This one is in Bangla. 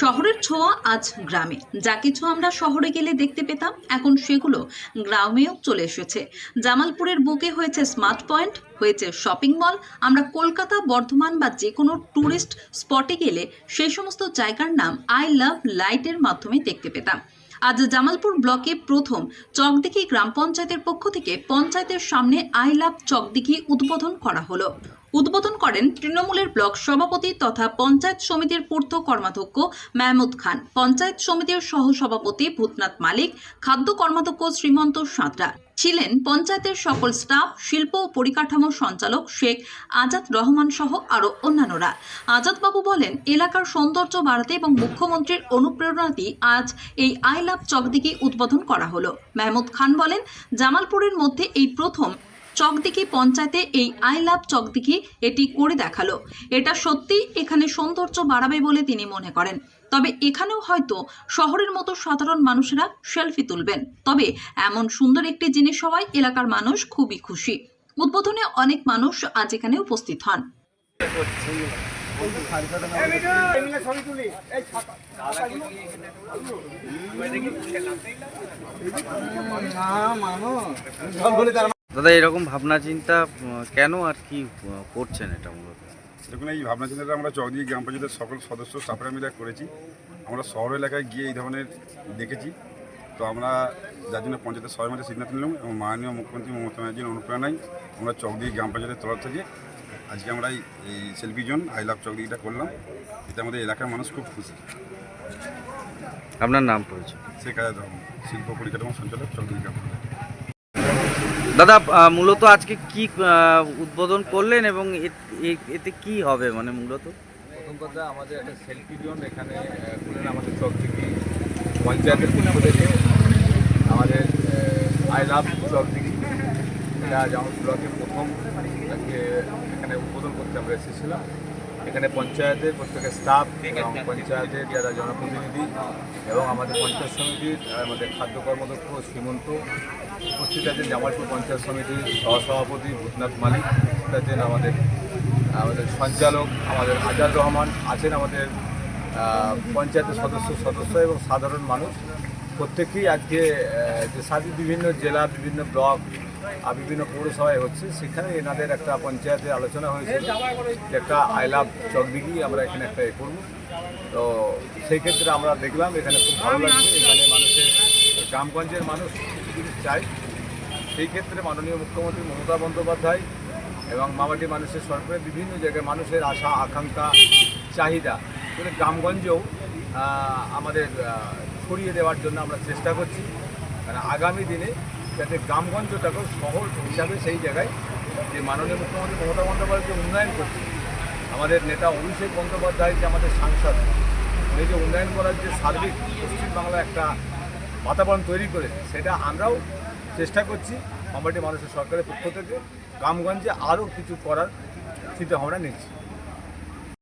শহরের ছোঁয়া আজ গ্রামে। যা কিছু আমরা শহরে গেলে দেখতে পেতাম, এখন সেগুলো গ্রামেও চলে এসেছে। জামালপুরের বুকে হয়েছে স্মার্ট পয়েন্ট, হয়েছে শপিং মল। আমরা কলকাতা, বর্ধমান বা যে কোনো ট্যুরিস্ট স্পটে গেলে সেই সমস্ত জায়গার নাম আই লাভ লাইটের মাধ্যমে দেখতে পেতাম। আজ জামালপুর ব্লকে প্রথম চকদিঘি গ্রাম পঞ্চায়েতের পক্ষ থেকে পঞ্চায়েতের সামনে আই লাভ চকদিঘি উদ্বোধন করা হলো। উদ্বোধন করেন তৃণমূলের ব্লক সভাপতি তথা পঞ্চায়েত সমিতির পূর্ত কর্মাধ্যক্ষ মেহমুদ খান। পঞ্চায়েত সমিতির সহসভাপতি ভূতনাথ মালিক, খাদ্য কর্মাধ্যক্ষ শ্রীমন্ত সাঁতরা। ছিলেন পঞ্চায়েতের সকল স্টাফ, শিল্প ও পরিকাঠামো সঞ্চালক শেখ আজাদ রহমান সহ আরও অন্যান্যরা। আজাদবাবু বলেন, এলাকার সৌন্দর্য বাড়াতে এবং মুখ্যমন্ত্রীর অনুপ্রেরণাতেই আজ এই আই লাভ চকদিকে উদ্বোধন করা হলো। মেহমুদ খান বলেন, জামালপুরের মধ্যে এই প্রথম চকদিঘি পঞ্চায়েতে এই আই লাভ চকদিঘি এটি করে দেখাল। এটা সত্যিই এখানে সৌন্দর্য বাড়াবে বলে তিনি মনে করেন। তবে এখানেও হয়তো শহরের মতো সাধারণ মানুষেরা সেলফি তুলবেন। তবে এমন সুন্দর একটি জিনিস হওয়ায় এলাকার মানুষ খুবই খুশি। উদ্বোধনে অনেক মানুষ আজ এখানে উপস্থিত হন। দাদা এরকম ভাবনা চিন্তা কেন আর কি করছেন এটা মূলত? দেখুন এই ভাবনা চিন্তাটা আমরা চকদিঘি গ্রাম পঞ্চায়েতের সকল সদস্য স্টাফেরা মিলে করেছি। আমরা শহর এলাকায় গিয়ে এই ধরনের দেখেছি। তো আমরা যার জন্য পঞ্চায়েতের সবাই মধ্যে সিদ্ধান্ত নিলাম এবং মাননীয় মুখ্যমন্ত্রী মমতা ব্যানার্জির অনুপ্রেরণায় আমরা চকদিঘি গ্রাম পঞ্চায়েতের তরফ থেকে আজকে আমরা এই সেলফি জোন আই লাভ চকদিঘিটা করলাম। এতে আমাদের এলাকার মানুষ খুব খুশি। আপনার নাম পড়েছে কাজে ধর্ম শিল্প পরিকাঠামো সঞ্চালক চকদিঘি গ্রাম পঞ্চায়েত। দাদা মূলত আজকে কি উদ্বোধন করলেন এবং এতে কি হবে মানে মূলত? প্রথম কথা, আমাদের একটা সেলফি জোন এখানে খুললেন আমাদের চক থেকে পঞ্চায়েতের পক্ষ থেকে আমাদের আই লাভ চক থেকে এটা যেমন ব্লকে প্রথম এখানে উদ্বোধন করতে আমরা এসেছিলাম। এখানে পঞ্চায়েতের প্রত্যেকের স্টাফ এবং পঞ্চায়েতের যারা জনপ্রতিনিধি এবং আমাদের পঞ্চায়েত সমিতির আমাদের খাদ্য কর্মদক্ষ শ্রীমন্ত উপস্থিত আছেন জামালপুর পঞ্চায়েত সমিতির সহসভাপতি ভূতনাথ মালিক, উপস্থিত আছেন আমাদের আমাদের সঞ্চালক আমাদের আজাদ রহমান, আছেন আমাদের পঞ্চায়েতের সদস্য সদস্য এবং সাধারণ মানুষ। প্রত্যেকেই আজকে যে সাথে বিভিন্ন জেলা, বিভিন্ন ব্লক আর বিভিন্ন পৌরসভায় হচ্ছে। সেখানে এনাদের একটা পঞ্চায়েতে আলোচনা হয়েছিল যে একটা আই লাভ চকদিঘি আমরা এখানে একটা এ করব। তো সেই ক্ষেত্রে আমরা দেখলাম, এখানে খুব ভালো লাগছে। এখানে মানুষের, গ্রামগঞ্জের মানুষ চাই সেই ক্ষেত্রে মাননীয় মুখ্যমন্ত্রী মমতা বন্দ্যোপাধ্যায় এবং মামাটি মানুষের সরকারের বিভিন্ন জায়গায় মানুষের আশা, আকাঙ্ক্ষা, চাহিদা কিন্তু গ্রামগঞ্জেও আমাদের ছড়িয়ে দেওয়ার জন্য আমরা চেষ্টা করছি। কারণ আগামী দিনে যাতে গ্রামগঞ্জটাকেও শহর হিসাবে সেই জায়গায় যে মাননীয় মুখ্যমন্ত্রী মমতা বন্দ্যোপাধ্যায় উন্নয়ন করছে, আমাদের নেতা অভিষেক বন্দ্যোপাধ্যায় যে আমাদের সাংসদ, উনি যে উন্নয়ন করার যে সার্বিক পশ্চিমবাংলা একটা বাতাবরণ তৈরি করে, সেটা আমরাও চেষ্টা করছি মামাটি মানুষের সরকারের পক্ষ থেকে গ্রামগঞ্জে আরও কিছু করার চিন্তা ভাবনা নিচ্ছি।